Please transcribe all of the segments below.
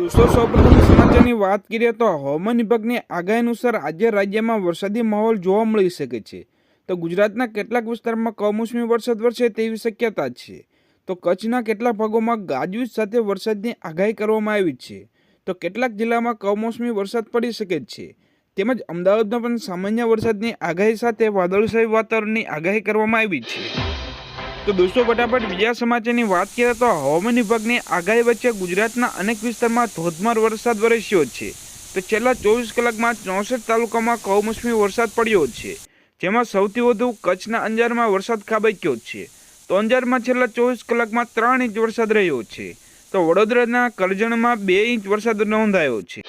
દોસ્તો, સૌપ્રથમ સમાચારની વાત કરીએ તો હવામાન વિભાગની આગાહી અનુસાર આજે રાજ્યમાં વરસાદી માહોલ જોવા મળી શકે છે. તો ગુજરાતના કેટલાક વિસ્તારમાં કમોસમી વરસાદ વરસે તેવી શક્યતા છે. તો કચ્છના કેટલાક ભાગોમાં ગાજવીજ સાથે વરસાદની આગાહી કરવામાં આવી છે. તો કેટલાક જિલ્લામાં કમોસમી વરસાદ પડી શકે છે. તેમજ અમદાવાદમાં પણ સામાન્ય વરસાદની આગાહી સાથે વાદળશાહી વાતાવરણની આગાહી કરવામાં આવી છે. તો દોસ્તો ફટાફટ બીજા સમાચારની વાત કરીએ તો હવામાન વિભાગની આગાહી વચ્ચે ગુજરાતના અનેક વિસ્તારમાં ધોધમાર વરસાદ વરસ્યો છે. તો છેલ્લા ચોવીસ કલાકમાં ચોસઠ તાલુકામાં કમોસમી વરસાદ પડ્યો છે. જેમાં સૌથી વધુ કચ્છના અંજારમાં વરસાદ ખાબક્યો છે. તો અંજારમાં છેલ્લા ચોવીસ કલાકમાં ત્રણ ઇંચ વરસાદ રહ્યો છે. તો વડોદરાના કરજણમાં બે ઇંચ વરસાદ નોંધાયો છે.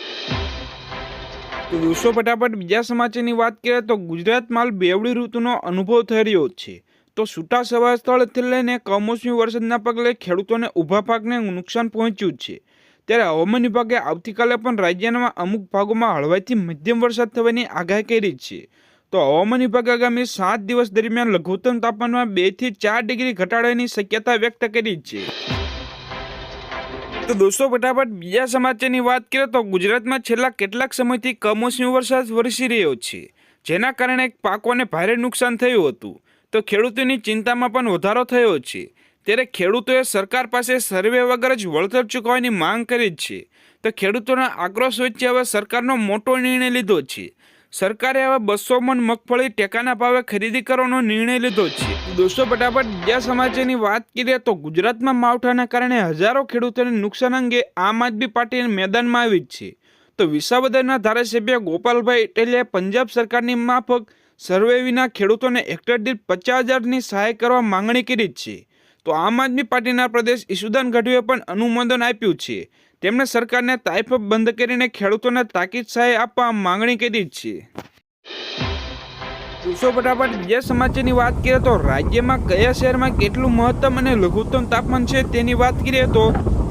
તો દોસ્તો ફટાફટ બીજા સમાચારની વાત કરીએ તો ગુજરાતમાં માલ બેવડી ઋતુનો અનુભવ થઈ રહ્યો છે. તો છૂટા સવા સ્થળથી લઈને કમોસમી વરસાદના પગલે ખેડૂતોને ઊભા પાકને નુકસાન પહોંચ્યું છે. ત્યારે હવામાન વિભાગે આવતીકાલે પણ રાજ્યના અમુક ભાગોમાં હળવાથી મધ્યમ વરસાદ થવાની આગાહી કરી છે. તો હવામાન વિભાગે આગામી સાત દિવસ દરમિયાન લઘુત્તમ તાપમાનમાં બેથી ચાર ડિગ્રી ઘટાડાની શક્યતા વ્યક્ત કરી છે. તો દોસ્તો, ફટાફટ બીજા સમાચારની વાત કરીએ તો ગુજરાતમાં છેલ્લા કેટલાક સમયથી કમોસમી વરસાદ વરસી રહ્યો છે. જેના કારણે પાકોને ભારે નુકસાન થયું હતું. તો ખેડૂતોની ચિંતામાં પણ વધારો થયો છે. ત્યારે ખેડૂતોએ સરકાર પાસે સર્વે વગર જ વળતર ચૂકવવાની માંગ કરી છે. તો ખેડૂતોના આક્રોશ વચ્ચે હવે સરકારનો મોટો નિર્ણય લીધો છે. સરકારે હવે બસો મણ મગફળી ટેકાના ભાવે ખરીદી કરવાનો નિર્ણય લીધો છે. દોસ્તો, ફટાફટ બીજા સમાચારની વાત કરીએ તો ગુજરાતમાં માવઠાના કારણે હજારો ખેડૂતોને નુકસાન અંગે આમ આદમી પાર્ટી મેદાનમાં આવી જ છે. તો વિસાવદરના ધારાસભ્ય ગોપાલભાઈ ઇટેલિયાએ પંજાબ સરકારની માફક સર્વે વિના ખેડૂતોને હેક્ટર દીઠ પચાસ હજારની સહાય કરવા માંગણી કરી જ છે. તો આમ આદમી પાર્ટીના પ્રદેશ ઈસુદાન ગઢવીએ પણ અનુમોદન આપ્યું છે. તેમણે સરકારને તાઇફ બંધ કરીને ખેડૂતોને તાકીદ સહાય આપવા માંગણી કરી જ છે. દોસ્તો ફટાફટ બીજા સમાચારની વાત કરીએ તો રાજ્યમાં કયા શહેરમાં કેટલું મહત્તમ અને લઘુત્તમ તાપમાન છે તેની વાત કરીએ તો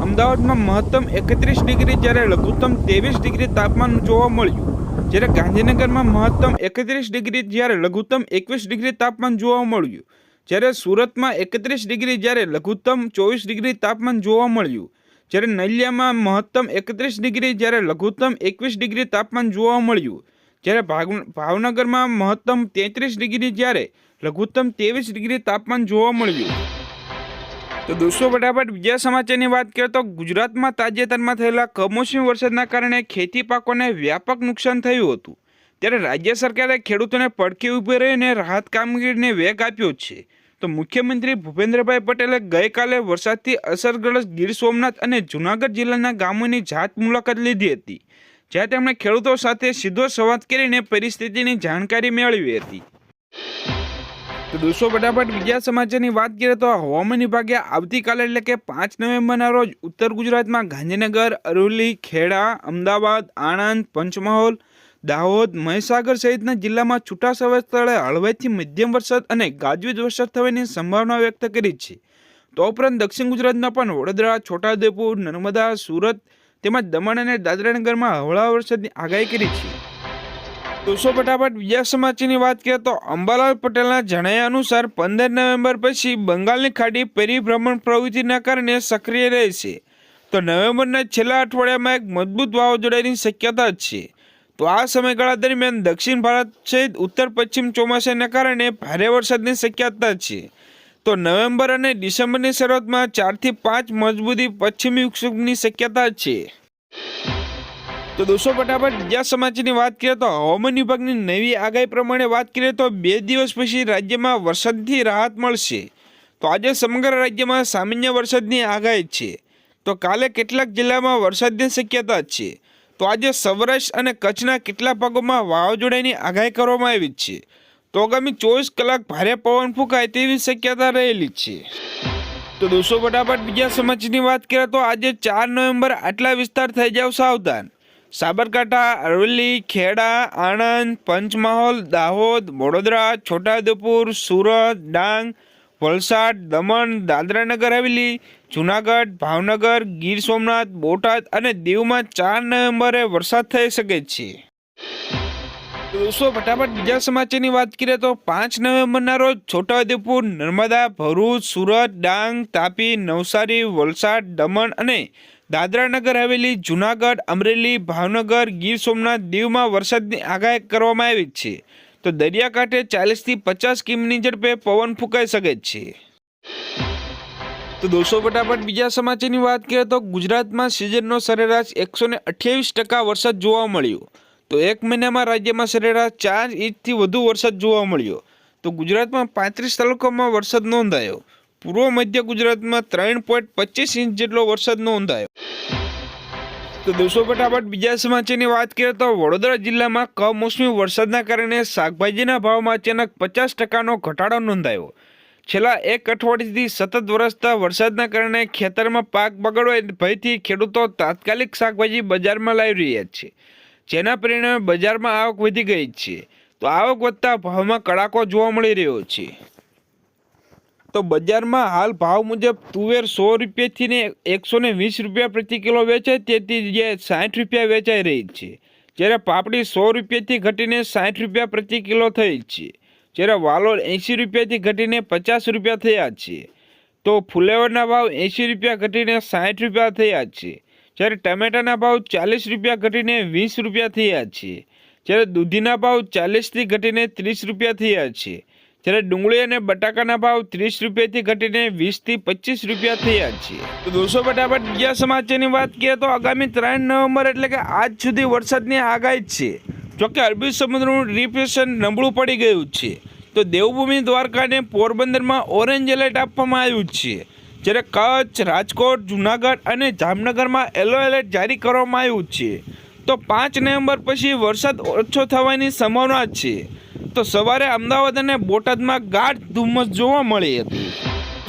અમદાવાદમાં મહત્તમ એકત્રીસ ડિગ્રી જ્યારે લઘુત્તમ ત્રેવીસ ડિગ્રી તાપમાન જોવા મળ્યું. જ્યારે ગાંધીનગરમાં મહત્તમ એકત્રીસ ડિગ્રી જ્યારે લઘુત્તમ એકવીસ ડિગ્રી તાપમાન જોવા મળ્યું, જ્યારે સુરતમાં એકત્રીસ ડિગ્રી જ્યારે લઘુત્તમ ચોવીસ ડિગ્રી તાપમાન જોવા મળ્યું, જ્યારે નલિયામાં મહત્તમ એકત્રીસ ડિગ્રી જ્યારે લઘુત્તમ એકવીસ ડિગ્રી તાપમાન જોવા મળ્યું, જ્યારે ભાવનગરમાં મહત્તમ તેત્રીસ ડિગ્રી જ્યારે લઘુત્તમ ત્રેવીસ ડિગ્રી તાપમાન જોવા મળ્યું. તો દોસ્તો, ફટાફટ બીજા સમાચારની વાત કરીએ તો ગુજરાતમાં તાજેતરમાં થયેલા કમોસમી વરસાદના કારણે ખેતી પાકોને વ્યાપક નુકસાન થયું હતું. ત્યારે રાજ્ય સરકારે ખેડૂતોને પડખે ઊભી રહીને રાહત કામગીરીને વેગ આપ્યો છે. તો મુખ્યમંત્રી ભૂપેન્દ્રભાઈ પટેલે ગઈકાલે વરસાદથી અસરગ્રસ્ત ગીર સોમનાથ અને જૂનાગઢ જિલ્લાના ગામોની જાત મુલાકાત લીધી હતી, જ્યાં તેમણે ખેડૂતો સાથે સીધો સંવાદ કરીને પરિસ્થિતિની જાણકારી મેળવી હતી. દોસ્તો, ફટાફટ બીજા સમાચારની વાત કરીએ તો હવામાન વિભાગે આવતીકાલે એટલે કે પાંચ નવેમ્બરના રોજ ઉત્તર ગુજરાતમાં ગાંધીનગર, અરવલ્લી, ખેડા, અમદાવાદ, આણંદ, પંચમહાલ, દાહોદ, મહીસાગર સહિતના જિલ્લામાં છૂટાછવાયા સ્થળે હળવેથી મધ્યમ વરસાદ અને ગાજવીજ વરસાદ થવાની સંભાવના વ્યક્ત કરી છે. તો ઉપરાંત દક્ષિણ ગુજરાતમાં પણ વડોદરા, છોટાઉદેપુર, નર્મદા, સુરત તેમજ દમણ અને દાદરાનગરમાં હળવા વરસાદની આગાહી કરી છે. દોસ્તો ફટાફટ બીજા સમાચારની વાત કરીએ તો અંબાલાલ પટેલના જણાવ્યા અનુસાર પંદર નવેમ્બર પછી બંગાળની ખાડી પરિભ્રમણ પ્રવૃત્તિના કારણે સક્રિય રહેશે તો નવેમ્બરના છેલ્લા અઠવાડિયામાં એક મજબૂત વાવાઝોડાની શક્યતા છે. તો આ સમયગાળા દરમિયાન દક્ષિણ ભારત સહિત ઉત્તર પશ્ચિમ ચોમાસાના કારણે ભારે વરસાદની શક્યતા છે. તો નવેમ્બર અને ડિસેમ્બરની શરૂઆતમાં ચારથી પાંચ મજબૂતી પશ્ચિમી વિક્ષોભની શક્યતા છે. તો દોસ્તો ફટાફટ બીજા સમાચારની વાત કરીએ તો હવામાન વિભાગની નવી આગાહી પ્રમાણે વાત કરીએ તો બે દિવસ પછી રાજ્યમાં વરસાદથી રાહત મળશે. તો આજે સમગ્ર રાજ્યમાં સામાન્ય વરસાદની આગાહી છે. તો કાલે કેટલાક જિલ્લામાં વરસાદની શક્યતા છે. તો આજે સૌરાષ્ટ્ર અને કચ્છના કેટલાક ભાગોમાં વાવાઝોડાની આગાહી કરવામાં આવી છે. તો આગામી ચોવીસ કલાક ભારે પવન ફૂંકાય તેવી શક્યતા રહેલી છે. તો દોસ્તો ફટાફટ બીજા સમાચારની વાત કરીએ તો આજે ચાર નવેમ્બર આટલા વિસ્તાર થઈ જાવ સાવધાન. સાબરકાંઠા, અરવલ્લી, ખેડા, આણંદ, પંચમહાલ, દાહોદ, વડોદરા, છોટાઉદેપુર, સુરત, ડાંગ, વલસાડ, દમણ, દાદરાનગર હવેલી, જુનાગઢ, ભાવનગર, ગીર સોમનાથ, બોટાદ અને દીવમાં ચાર નવેમ્બરે વરસાદ થઈ શકે છે. દોસ્તો, ફટાફટ બીજા સમાચારની વાત કરીએ તો પાંચ નવેમ્બરના રોજ છોટાઉદેપુર, નર્મદા, ભરૂચ, સુરત, ડાંગ, તાપી, નવસારી, વલસાડ, દમણ અને દાદરા નગર હવેલી જુનાગઢ, અમરેલી, ભાવનગર, ગીર સોમનાથ દીવમાં વરસાદની આગાહી કરવામાં આવી છે. તો દરિયાકાંઠે ચાલીસથી પચાસ કિમીની ઝડપે પવન ફૂંકાઈ શકે છે. તો દોસ્તો, ફટાફટ બીજા સમાચારની વાત કરીએ તો ગુજરાતમાં સિઝનનો સરેરાશ એકસો ને અઠ્યાવીસ ટકા વરસાદ જોવા મળ્યો. તો એક મહિનામાં રાજ્યમાં સરેરાશ ચાર ઇંચથી વધુ વરસાદ જોવા મળ્યો. તો ગુજરાતમાં પાંત્રીસ તાલુકામાં વરસાદ નોંધાયો. પૂર્વ મધ્ય ગુજરાતમાં ત્રણ પોઈન્ટ પચીસ ઇંચ જેટલો વરસાદ નોંધાયો. તો દોસ્તો, ફટાફટ બીજા સમાચારની વાત કરીએ તો વડોદરા જિલ્લામાં કમોસમી વરસાદના કારણે શાકભાજીના ભાવમાં અચાનક પચાસ ટકાનો ઘટાડો નોંધાયો. છેલ્લા એક અઠવાડિયાથી સતત વરસતા વરસાદના કારણે ખેતરમાં પાક બગડવા ભયથી ખેડૂતો તાત્કાલિક શાકભાજી બજારમાં લાવી રહ્યા છે. જેના પરિણામે બજારમાં આવક વધી ગઈ છે. તો આવક વધતા ભાવમાં કડાકો જોવા મળી રહ્યો છે. તો બજારમાં હાલ ભાવ મુજબ તુવેર સો રૂપિયાથી ને એકસો ને વીસ રૂપિયા પ્રતિ કિલો વેચાય, તેથી જે સાઠ રૂપિયા વેચાઈ રહી છે. જ્યારે પાપડી સો રૂપિયાથી ઘટીને સાઠ રૂપિયા પ્રતિ કિલો થઈ છે. જ્યારે વાલોર એંસી રૂપિયાથી ઘટીને પચાસ રૂપિયા થયા છે. તો ફુલેવરના ભાવ એંસી રૂપિયા ઘટીને સાઠ રૂપિયા થયા છે. જ્યારે ટમેટાના ભાવ ચાલીસ રૂપિયા ઘટીને વીસ રૂપિયા થયા છે. જ્યારે દૂધીના ભાવ ચાલીસથી ઘટીને ત્રીસ રૂપિયા થયા છે. જ્યારે ડુંગળી અને બટાકાના ભાવ ત્રીસ રૂપિયાથી ઘટીને વીસથી પચીસ રૂપિયા થયા છે. તો દોસ્તો, ફટાફટ બીજા સમાચારની વાત કરીએ તો આગામી ત્રણ નવેમ્બર એટલે કે આજ સુધી વરસાદની આગાહી છે. જોકે અરબી સમુદ્રનું ડિપ્રેશન નબળું પડી ગયું છે. તો દેવભૂમિ દ્વારકાને પોરબંદરમાં ઓરેન્જ એલર્ટ આપવામાં આવ્યું છે. જ્યારે કચ્છ, રાજકોટ, જુનાગઢ અને જામનગરમાં યલો એલર્ટ જારી કરવામાં આવ્યું છે. તો પાંચ નવેમ્બર પછી વરસાદ ઓછો થવાની સંભાવના છે. તો સવારે અમદાવાદ અને બોટાદમાં ગાઢ ધુમ્મસ જોવા મળી હતી.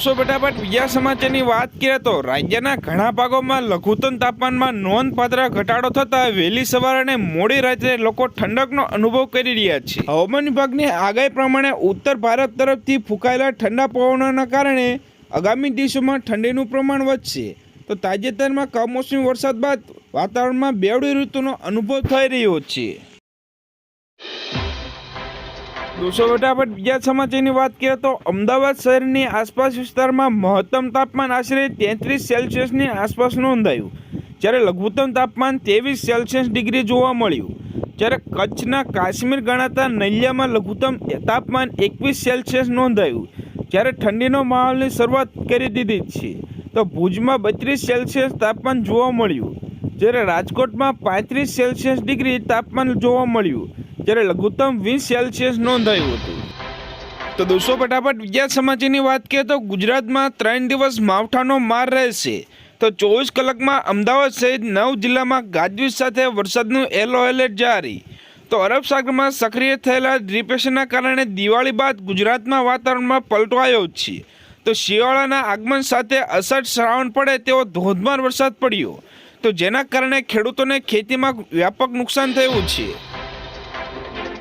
સો ફટાફટ બીજા સમાચારની વાત કરીએ તો રાજ્યના ઘણા ભાગોમાં લઘુત્તમ તાપમાનમાં નોંધપાત્ર ઘટાડો થતાં વહેલી સવાર અને મોડી રાત્રે લોકો ઠંડકનો અનુભવ કરી રહ્યા છે. હવામાન વિભાગની આગાહી પ્રમાણે ઉત્તર ભારત તરફથી ફૂંકાયેલા ઠંડા પવનોના કારણે આગામી દિવસોમાં ઠંડીનું પ્રમાણ વધશે. તો તાજેતરમાં કમોસમી વરસાદ બાદ વાતાવરણમાં બેવડી ઋતુનો અનુભવ થઈ રહ્યો છે. દોસ્તો ફટાફટ બીજા સમાચારની વાત કરીએ તો અમદાવાદ શહેરની આસપાસ વિસ્તારમાં મહત્તમ તાપમાન આશરે તેત્રીસ સેલ્સિયસની આસપાસ નોંધાયું. જ્યારે લઘુત્તમ તાપમાન ત્રેવીસ સેલ્સિયસ ડિગ્રી જોવા મળ્યું. જ્યારે કચ્છના કાશ્મીર ગણાતા નલિયામાં લઘુત્તમ તાપમાન એકવીસ સેલ્સિયસ નોંધાયું. જ્યારે ઠંડીનો માહોલની શરૂઆત કરી દીધી છે, તો ભુજમાં બત્રીસ સેલ્સિયસ તાપમાન જોવા મળ્યું. જ્યારે રાજકોટમાં પાંત્રીસ સેલ્સિયસ ડિગ્રી તાપમાન જોવા મળ્યું. જ્યારે લઘુત્તમ વીસ સેલ્સિયસ નોંધાયું હતું. તો દોસ્તો, ફટાફટ બીજા સમાચારની વાત કરીએ તો ગુજરાતમાં ત્રણ દિવસ માવઠાનો માર રહેશે. તો ચોવીસ કલાકમાં અમદાવાદ સહિત નવ જિલ્લામાં ગાજવીજ સાથે વરસાદનું યલો એલર્ટ જારી. તો અરબ સાગરમાં સક્રિય થયેલા ડિપ્રેશનના કારણે દિવાળી બાદ ગુજરાતમાં વાતાવરણમાં પલટો આવ્યો છે. તો શિયાળાના આગમન સાથે અસર શ્રાવણ પડે તેવો ધોધમાર વરસાદ પડ્યો. તો જેના કારણે ખેડૂતોને ખેતીમાં વ્યાપક નુકસાન થયું છે.